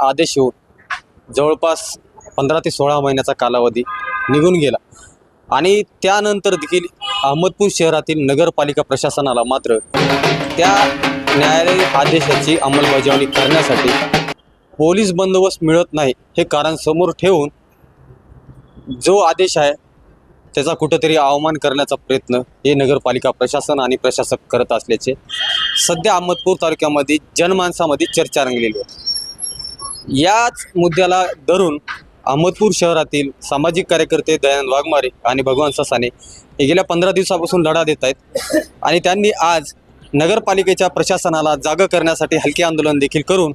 आदेश येऊन जवळपास पंधरा ते सोळा महिन्याचा कालावधी निघून गेला. आणि त्यानंतर देखील अहमदपूर शहरातील नगरपालिका प्रशासनाला मात्र त्या न्यायालयीन आदेशाची अंमलबजावणी करण्यासाठी पोलीस बंदोबस्त मिळत नाही हे कारण समोर ठेवून जो आदेश आहे त्याचा कुठंतरी अवमान करण्याचा प्रयत्न हे नगरपालिका प्रशासन आणि प्रशासक करत असल्याचे सध्या अहमदपूर तालुक्यामध्ये जनमानसामध्ये चर्चा रंगलेली आहे. याच मुद्द्याला धरून अहमदपूर शहरातील सामाजिक कार्यकर्ते दयानंद वाघमारे आणि भगवान ससाने हे गेल्या पंधरा दिवसापासून लढा देत आहेत. आणि त्यांनी आज नगरपालिकेच्या प्रशासनाला जागा करण्यासाठी हलके आंदोलन देखील करून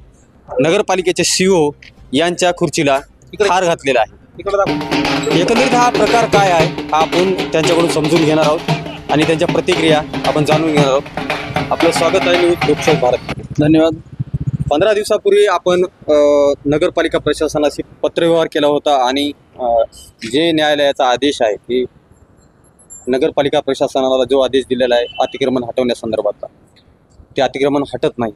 नगरपालिकेचे सीओ यांच्या खुर्चीला हार घातलेला आहे. एकंदरीत हा प्रकार काय आहे हा आपण त्यांच्याकडून समजून घेणार आहोत आणि त्यांच्या प्रतिक्रिया आपण जाणून घेणार आहोत. आपलं स्वागत आहे न्यूज लोकशाही भारत. धन्यवाद. पंधरा दिवसापूर्वी आपण नगरपालिका प्रशासनाशी पत्रव्यवहार केला होता आणि जे न्यायालयाचा आदेश आहे की नगरपालिका प्रशासनाला जो आदेश दिलेला आहे अतिक्रमण हटवण्यासंदर्भातला ते अतिक्रमण हटत नाही.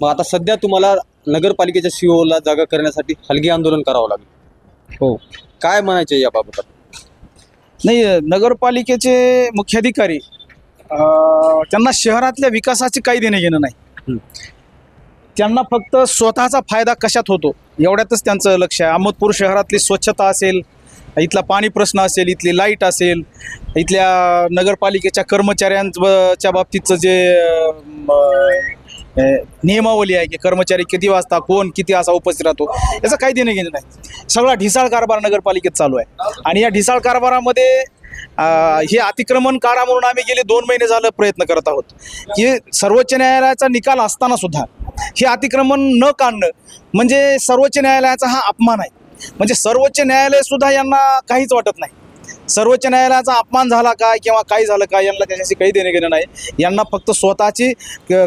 मग आता सध्या तुम्हाला नगरपालिकेच्या सीओला जागा करण्यासाठी हलगी आंदोलन करावं लागेल. हो. काय म्हणायचे याबाबत नाही नगरपालिकेचे मुख्याधिकारी त्यांना शहरातल्या विकासाचे काही देणे घेणं नाही. त्यांना फक्त स्वतःचा फायदा कशात होतो? एवढ्यातच त्यांचं लक्ष आहे. अहमदपूर शहरातली स्वच्छता असेल इथला पाणी प्रश्न असेल इथली लाइट असेल इथल्या नगरपालिकेच्या कर्मचाऱ्यांच्या बाबतीतचं जे नियमावली आहे की कर्मचारी किती वाजता कोण किती असा उपस्थित राहतो याचं काही देणं घेणं नाही. सगळा ढिसाळ कारभार नगरपालिकेत चालू आहे. आणि या ढिसाळ कारभारामध्ये हे अतिक्रमणकारा म्हणून आम्ही गेले दोन महिने झालं प्रयत्न करत आहोत. की सर्वोच्च न्यायालयाचा निकाल असताना सुद्धा हे अतिक्रमण न काढणं म्हणजे सर्वोच्च न्यायालयाचा हा अपमान आहे. म्हणजे सर्वोच्च न्यायालय सुद्धा यांना काहीच वाटत नाही. सर्वोच्च न्यायालयाचा अपमान झाला काय किंवा काय झालं काय यांना त्याच्याशी काही देणे घेणं नाही. यांना फक्त स्वतःची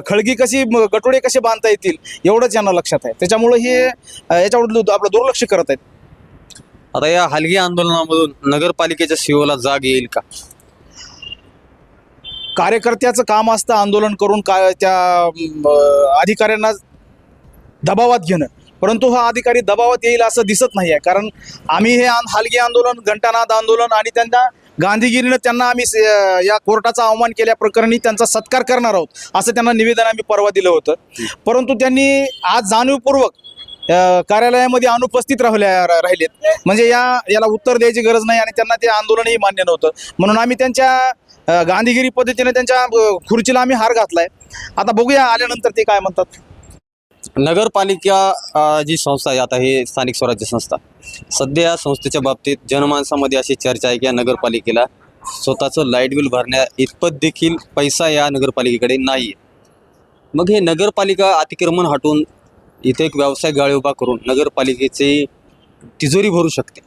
खळगी कशी गटोडे कसे बांधता येतील एवढंच यांना लक्षात आहे. त्याच्यामुळं हे याच्यावर आपलं दुर्लक्ष करत आहेत. आता या हलगी आंदोलनामधून नगरपालिकेच्या सीओला जाग येईल का? कार्यकर्त्याचं काम असतं आंदोलन करून का त्या अधिकाऱ्यांना दबावात घेणं. परंतु हा अधिकारी दबावात येईल असं दिसत नाही आहे. कारण आम्ही हे हालगी आंदोलन घंटानाद आंदोलन आणि त्यांना गांधीगिरीनं त्यांना आम्ही स- या कोर्टाचा अवमान केल्याप्रकरणी त्यांचा सत्कार करणार आहोत असं त्यांना निवेदन आम्ही परवा दिलं होतं. परंतु त्यांनी आज जाणीवपूर्वक कार्यालयामध्ये अनुपस्थित राहिल्या राहिलेत. म्हणजे या याला उत्तर द्यायची गरज नाही आणि त्यांना ते आंदोलनही मान्य नव्हतं. म्हणून आम्ही त्यांच्या गांधीगिरी पद्धतीने त्यांच्या खुर्चीला आम्ही हार घातलाय. आता बघूया आल्यानंतर ते काय म्हणतात. नगरपालिका जी संस्था आहे आता हे स्थानिक स्वराज्य संस्था. सध्या या संस्थेच्या बाबतीत जनमानसामध्ये अशी चर्चा आहे की या नगरपालिकेला स्वतःचं लाइट बिल भरण्या इतपत देखील पैसा या नगरपालिकेकडे नाही आहे मग हे नगरपालिका अतिक्रमण हटून इथे एक व्यवसाय गाळी उभा करून नगरपालिकेची तिजोरी भरू शकते.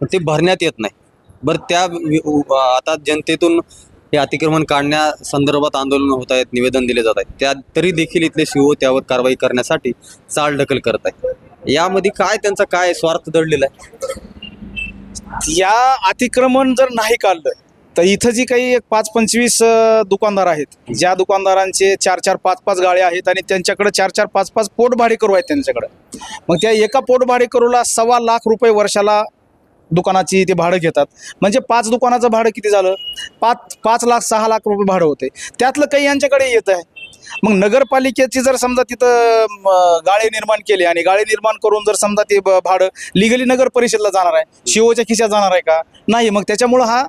पण ते भरण्यात येत नाही. बरं त्या आता जनतेतून हे अतिक्रमण काढण्यासंदर्भात आंदोलन होत आहेत निवेदन दिले जात आहेत. त्या तरी देखील इथले सीओ त्यावर कारवाई करण्यासाठी चालढकल करत आहेत. यामध्ये काय त्यांचा काय स्वार्थ दडलेला आहे? या अतिक्रमण जर नाही काढलं तर इथं जी काही एक पाच पंचवीस दुकानदार आहेत ज्या दुकानदारांचे चार चार पाच पाच गाड्या आहेत आणि त्यांच्याकडे चार चार पाच पाच पोट भाडेकरू आहेत त्यांच्याकडे. मग त्या एका पोट भाडेकरूला सव्वा लाख रुपये वर्षाला दुकानाची ते भाडं घेतात. म्हणजे पाच दुकानाचं भाडं किती झालं? पाच पाच लाख सहा लाख रुपये भाडं होते. त्यातलं काही यांच्याकडे येत आहे. मग नगरपालिकेची जर समजा तिथं गाळे निर्माण केले आणि गाळे निर्माण करून जर समजा ते ब- भाडं लिगली नगर परिषदला जाणार आहे. शिओच्या खिशात जाणार आहे का? नाही. मग त्याच्यामुळं हा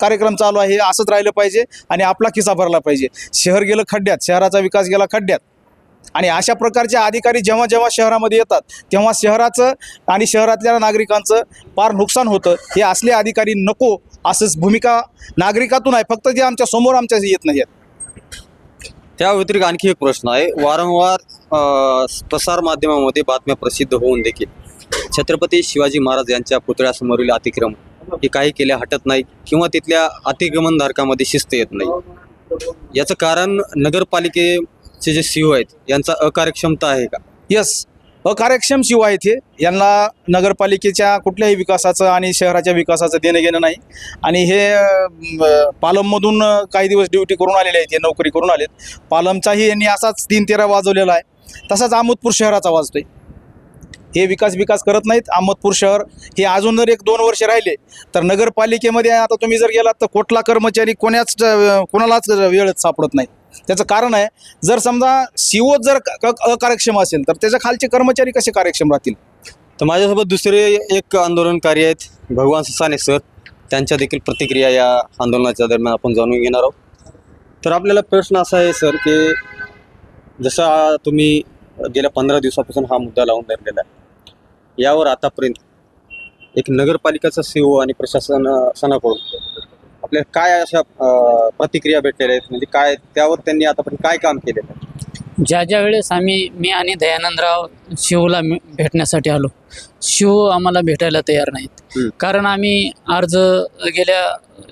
कार्यक्रम चालू आहे हे असंच राहिलं पाहिजे आणि आपला किस्सा भरला पाहिजे. शहर गेलं खड्ड्यात शहराचा विकास गेला खड्ड्यात. आणि अशा प्रकारचे अधिकारी जेव्हा जेव्हा शहरामध्ये येतात तेव्हा शहराचं आणि शहरातल्या नागरिकांचं फार नुकसान होतं. हे असले अधिकारी नको असंच भूमिका नागरिकातून आहे फक्त जे आमच्यासमोर आमच्या येत नाही आहेत त्या व्यतिरिक्त आणखी एक प्रश्न आहे. वारंवार अ, प्रसार माध्यमामध्ये बातम्या प्रसिद्ध होऊन देखील. छत्रपती शिवाजी महाराज यांच्या पुतळ्यासमोरील अतिक्रमण. की काही केल्या हटत नाही किंवा तिथल्या अतिगमनधारकामध्ये शिस्त येत नाही. याचं कारण नगरपालिकेचे जे सीओ आहेत यांचा अकार्यक्षमता आहे का? यस अकार्यक्षम शिव आहेत हे. यांना नगरपालिकेच्या कुठल्याही विकासाचं आणि शहराच्या विकासाचं देणं घेणं नाही. आणि हे पालममधून काही दिवस ड्युटी करून आलेले आहेत हे नोकरी करून आलेत. पालमचाही यांनी असाच तीन तेरा वाजवलेला आहे. तसाच आमोदपूर शहराचा वाजतोय. हे विकास विकास करत नाहीत. अहमदपूर शहर हे अजून जर एक दोन वर्ष राहिले तर नगरपालिकेमध्ये आता तुम्ही जर गेलात तर कुठला कर्मचारी कोण्याच कोणालाच वेळच सापडत नाही. त्याचं कारण आहे जर समजा सीओ जर क- अकार्यक्षम असेल तर त्याच्या खालचे कर्मचारी कसे कार्यक्षम राहतील? तर माझ्यासोबत दुसरे एक आंदोलनकारी आहेत भगवान ससाने सर. त्यांच्या देखील प्रतिक्रिया या आंदोलनाच्या दरम्यान आपण जाणून घेणार आहोत. तर आपल्याला प्रश्न असा आहे सर की जसा तुम्ही गेल्या पंधरा दिवसापासून हा मुद्दा लावून धरलेला आहे यावर आतापर्यंत एक नगरपालिकाचा सीओ आणि प्रशासनाकडून आपल्याला काय अशा प्रतिक्रिया भेटलेल्या आहेत? म्हणजे काय त्यावर त्यांनी आतापर्यंत काय काम केलेलं आहे? ज्या ज्या वेळेस आम्ही मी आणि दयानंदराव शिवला मी- भेटण्यासाठी आलो शिव आम्हाला भेटायला तयार नाहीत. कारण आम्ही अर्ज गेल्या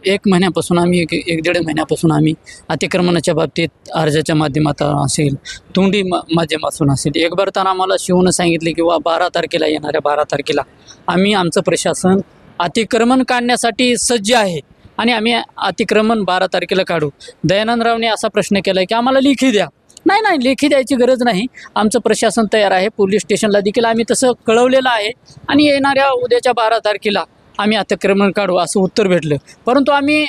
एक महिन्यापासून आम्ही एक एक दीड महिन्यापासून आम्ही अतिक्रमणाच्या बाबतीत अर्जाच्या माध्यमातून असेल तोंडी मा माध्यमातून असेल. एक भरताना आम्हाला शिवनं सांगितले की वा बारा तारखेला येणाऱ्या बारा तारखेला आम्ही आमचं प्रशासन अतिक्रमण काढण्यासाठी सज्ज आहे आणि आम्ही अतिक्रमण बारा तारखेला काढू. दयानंदरावने असा प्रश्न केला की आम्हाला लेखी द्या. नाही नाही लेखी द्यायची गरज नाही. आमचं प्रशासन तयार आहे पोलीस स्टेशनला देखील आम्ही तसं कळवलेलं आहे आणि येणाऱ्या उद्याच्या बारा तारखेला आम्ही अतिक्रमण काढू असं उत्तर भेटलं. परंतु आम्ही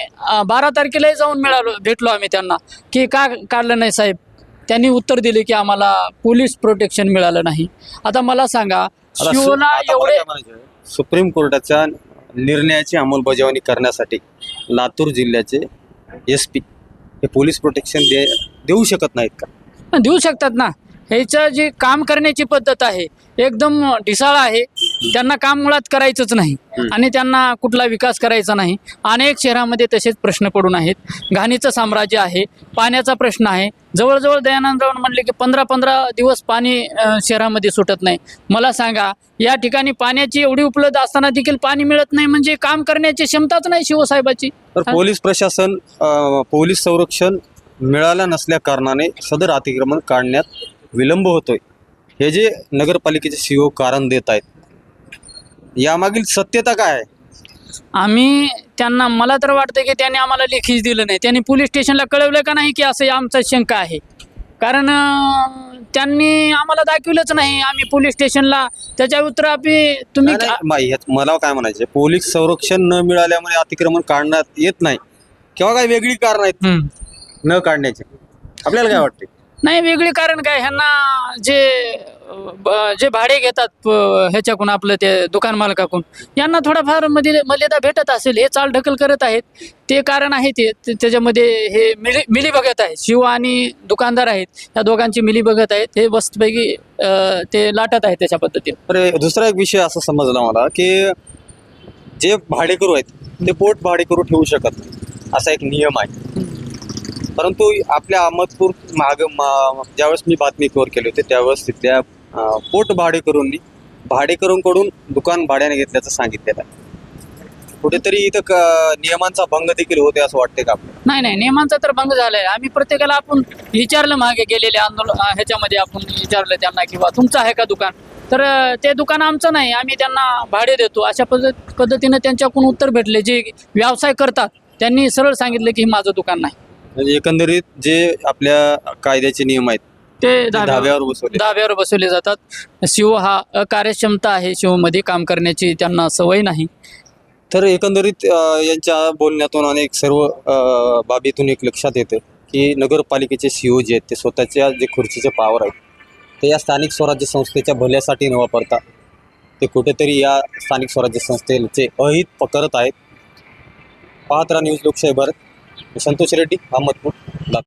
बारा तारखेलाही जाऊन मिळालो भेटलो आम्ही त्यांना. की का काढलं नाही साहेब? त्यांनी उत्तर दिले की आम्हाला पोलीस प्रोटेक्शन मिळालं नाही. आता मला सांगा शिवला एवढे सुप्रीम कोर्टाच्या निर्णयाची अंमलबजावणी करण्यासाठी लातूर जिल्ह्याचे एस पी हे पोलीस प्रोटेक्शन दे देऊ शकत नाहीत का? देऊ शकतात ना. ह्याचं जे काम करण्याची पद्धत आहे एकदम ढिसाळ आहे. त्यांना काम मुळात करायचंच नाही. आणि त्यांना कुठला विकास करायचा नाही. अनेक शहरामध्ये तसेच प्रश्न पडून आहेत. घाणीचं साम्राज्य आहे. पाण्याचा प्रश्न आहे. जवळजवळ दयानंदराव म्हणले की पंधरा पंधरा दिवस पाणी शहरामध्ये सुटत नाही. मला सांगा या ठिकाणी पाण्याची एवढी उपलब्ध असताना देखील पाणी मिळत नाही म्हणजे काम करण्याची क्षमताच नाही शिवसाहेबाची? तर. पोलीस प्रशासन पोलीस संरक्षण मिळालं नसल्या कारणाने सदर अतिक्रमण काढण्यात विलंब होतोय. हे जे नगरपालिकेचे सीओ कारण देत आहेत यामागील सत्यता काय आहे? आम्ही त्यांना मला तर वाटतं की त्यांनी आम्हाला लेखीच दिलं नाही. त्यांनी पोलीस स्टेशनला कळवलं का नाही की असं आमचा शंका आहे? कारण अं, त्यांनी आम्हाला दाखवलंच नाही. आम्ही पोलीस स्टेशनला त्याच्या उत्तर आम्ही तुम्ही नाही, नाही, मा- ह्यात मला काय म्हणायचे पोलीस संरक्षण न मिळाल्यामुळे अतिक्रमण काढण्यात येत नाही. किंवा काही वेगळी कारण आहेत? हम्म. न काढण्याचे. आपल्याला काय वाटते नाही वेगळी कारण काय? ह्यांना जे जे भाडे घेतात ह्याच्याकडून आपलं ते दुकान मालकाकडून यांना थोडाफारमध्ये मर्यादा भेटत असेल हे चाल ढकल करत आहेत. ते कारण आहे ते त्याच्यामध्ये हे मिली मिली बघत आहे शिव आणि दुकानदार आहेत या दोघांची मिली बघत आहेत. हे मस्तपैकी अं, ते लाटत आहेत त्याच्या पद्धतीने. तर दुसरा एक विषय असा समजला मला की जे भाडेकरू आहेत ते पोट भाडेकरू ठेवू शकत नाही. असा एक नियम आहे. परंतु आपल्या अहमदपूर माग मा- ज्यावेळेस मी बातमी कव्हर केली होती त्यावेळेस तिथल्या पोट भाडेकरूंनी भाडेकरूंकडून दुकान भाड्याने घेतल्याचं सांगितलेलं आहे. कुठेतरी इथं क- नियमांचा भंग देखील होते असं वाटते का आपल्याला? नाही नाही नियमांचा तर भंग झालाय. आम्ही प्रत्येकाला आपण विचारलं मागे गेलेले आंदोलन अं, ह्याच्यामध्ये आपण विचारलं त्यांना किंवा तुमचं आहे का दुकान? तर अं, ते दुकान आमचं नाही. आम्ही त्यांना भाडे देतो. अशा पद्धत पद्धतीनं त्यांच्याकडून उत्तर भेटले. जे व्यवसाय करतात त्यांनी सरळ सांगितलं की हे माझं दुकान नाही. म्हणजे एकंदरीत जे आपल्या कायद्याचे नियम आहेत ते धाब्यावर बसवले. धाब्यावर बसवले जातात. शिव हा अकार्यक्षमता आहे. शिवमध्ये काम करण्याची त्यांना सवय नाही. तर एकंदरीत यांच्या बोलण्यातून एक सर्व बाबीतून एक लक्षात येतं की नगरपालिकेचे सीओ जे आहेत ते स्वतःच्या जे खुर्चीचे पावर आहेत ते या स्थानिक स्वराज्य संस्थेच्या भल्यासाठी न वापरता ते कुठेतरी या स्थानिक स्वराज्य संस्थेचे अहित पकडत आहेत. पाहत राहा न्यूज लोकशाही भारत संतोष रेड्डी अहमदपूर लातूर.